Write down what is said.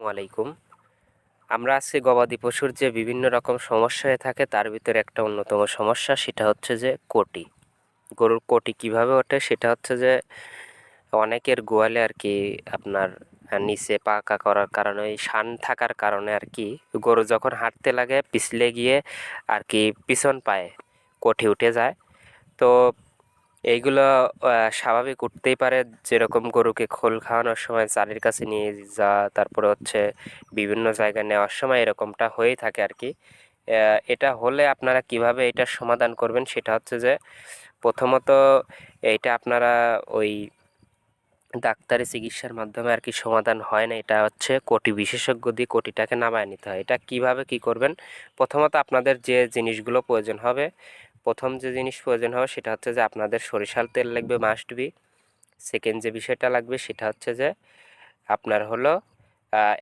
ওয়ালাইকুম আমরা আজকে গবাদি পশুর যে বিভিন্ন রকম সমস্যা হয়ে থাকে, তার ভিতরে একটা অন্যতম সমস্যা, সেটা হচ্ছে যে কোটি। গরুর কোটি কীভাবে ওঠে, সেটা হচ্ছে যে অনেকের গোয়ালে আর কি আপনার নিচে পাকা করার কারণে ওই শান থাকার কারণে আর কি গরু যখন হাঁটতে লাগে, পিছলে গিয়ে আর কি পিছন পায়ে কোঠি উঠে যায়। তো এইগুলো স্বাভাবিক উঠতেই পারে। যেরকম গরুকে খোল খাওয়ানোর সময় চারির কাছে নিয়ে যাওয়া তারপরে হচ্ছে বিভিন্ন জায়গায় নেওয়ার সময় এরকমটা হয়েই থাকে আর কি এটা হলে আপনারা কীভাবে এটা সমাধান করবেন সেটা হচ্ছে যে, প্রথমত এটা আপনারা ওই ডাক্তারি চিকিৎসার মাধ্যমে আর কি সমাধান হয় না। এটা হচ্ছে কোটি বিশেষজ্ঞ দিয়ে কোটিটাকে নামায় নিতে হয়। এটা কীভাবে কি করবেন? প্রথমত আপনাদের যে জিনিসগুলো প্রয়োজন হবে প্রথম যে জিনিস প্রয়োজন হবে সেটা হচ্ছে যে আপনাদের সরিষার তেল লাগবে মাস্ট বি সেকেন্ড যে বিষয়টা লাগবে সেটা হচ্ছে যে আপনার হলো